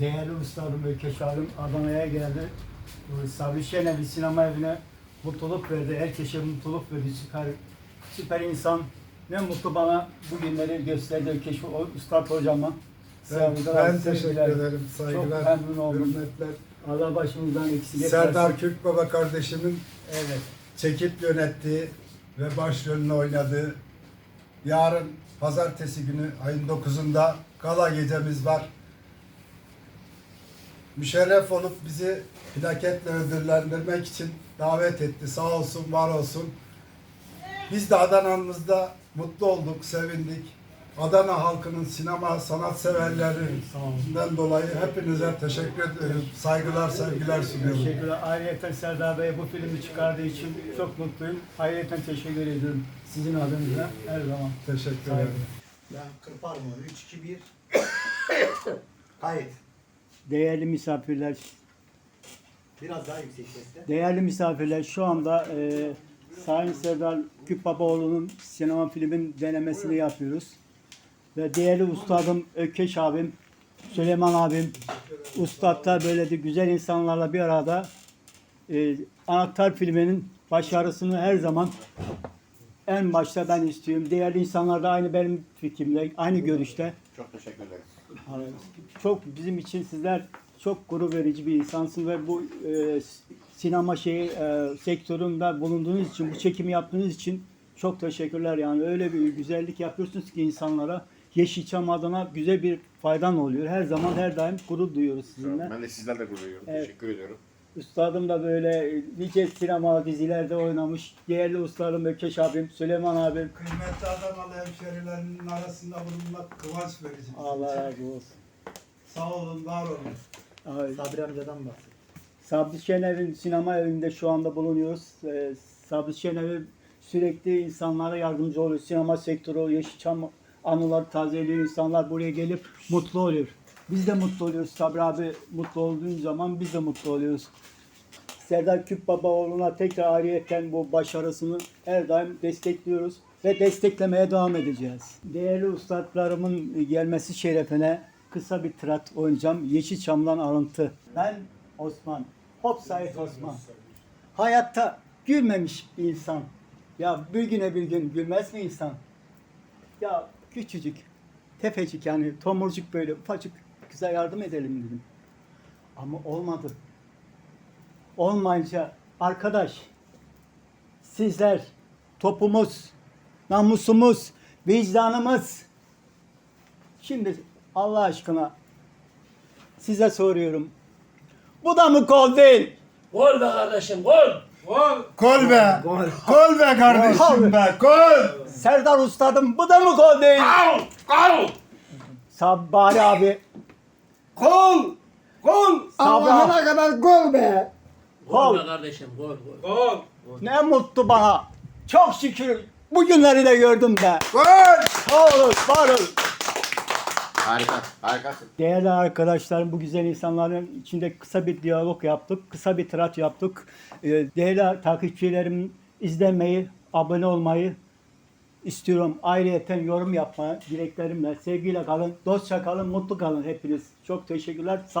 değerli ustadım Ökeş abim Adana'ya geldi. Sabri Şener'i sinema evine mutluluk verdi. Herkese mutluluk verdi. Süper, süper insan. Ne mutlu bana bu günleri gösterdi Ökeş o Üstad hocama. Ben, ben teşekkür ederim. Saygılar, Çok memnun oldum. hürmetler. Allah başımızdan eksik etmesin. Serdar Kürkbaba kardeşimin Evet. çekip yönettiği ve başrolünü oynadığı yarın pazartesi günü ayın 9'unda gala gecemiz var. Müşerref olup bizi plaketle ödüllendirmek için davet etti. Sağ olsun, var olsun. Biz de Adana'mızda mutlu olduk, sevindik. Adana halkının sinema sanat severlerinden dolayı hepinize teşekkür ederim. Saygılar, sevgiler sunuyorum. Teşekkürler. Ayrıca Serdar Bey bu filmi çıkardığı için çok mutluyum. Ayrıca teşekkür ediyorum sizin adınıza her zaman. Teşekkür ederim. Ben kırparım onu. 3, 2, 1. Kayıt. Değerli misafirler, Biraz daha yüksek sesle. değerli misafirler şu anda e, Sayın Serdar Küpbabaoğlu'nun sinema filmin denemesini yapıyoruz. Ve değerli ustadım Ökeş abim, Süleyman abim, ustadlar böyle de güzel insanlarla bir arada e, Anahtar filminin başarısını her zaman en başta ben istiyorum. Değerli insanlar da aynı benim fikrimle, aynı görüşte. Çok teşekkür ederiz. Çok bizim için sizler çok gurur verici bir insansın ve bu e, sinema şeyi e, sektöründe bulunduğunuz için, bu çekimi yaptığınız için çok teşekkürler. Yani öyle bir güzellik yapıyorsunuz ki insanlara Yeşilçam adına güzel bir faydan oluyor. Her zaman her daim gurur duyuyoruz sizinle. Ben de sizlerle gurur duyuyorum. Evet. Teşekkür ediyorum. Üstadım da böyle nice sinema dizilerde oynamış. Değerli ustadım Ökeş abim, Süleyman abim. Kıymetli Adanalı hemşerilerinin arasında bulunmak kıvanç verici. Allah razı olsun. Sağ olun, var olun. Ay, Sabri amcadan bahset. Sabri Şener'in sinema evinde şu anda bulunuyoruz. Ee, Sabri Şener sürekli insanlara yardımcı oluyor. Sinema sektörü, Yeşilçam anılar tazeliyor. İnsanlar buraya gelip mutlu oluyor. Biz de mutlu oluyoruz. Sabri abi mutlu olduğu zaman biz de mutlu oluyoruz. Serdar Küp Babaoğlu'na tekrar ayrıyeten bu başarısını her daim destekliyoruz ve desteklemeye devam edeceğiz. Değerli ustadlarımın gelmesi şerefine kısa bir tirat oynayacağım. Yeşilçam'dan alıntı. Ben Osman, Hop Sait Osman. Hayatta gülmemiş bir insan. Ya bir güne bir gün gülmez mi insan? Ya küçücük, tefecik yani tomurcuk böyle ufacık kıza yardım edelim dedim. Ama olmadı olmayınca arkadaş sizler topumuz, namusumuz, vicdanımız şimdi Allah aşkına size soruyorum. Bu da mı kol değil? Gol be kardeşim gol. Kol be! Kol be kardeşim be! Kol! Serdar Ustadım bu da mı kol değil? Al al. Sabbari abi. Kol! Kol! Allah'ına kadar gol be! Gol Gol. kardeşim gol gol. Ne mutlu bana. Çok şükür bugünleri de gördüm be. Gol! Sağ olun, var olun. Harika. Harikasın. Değerli arkadaşlarım, bu güzel insanların içinde kısa bir diyalog yaptık, kısa bir tirat yaptık. Ee, Değerli takipçilerim izlemeyi, abone olmayı istiyorum. Ayrıyeten yorum yapmayı dileklerimle. Sevgiyle kalın, dostça kalın, mutlu kalın hepiniz. Çok teşekkürler, sağ olun.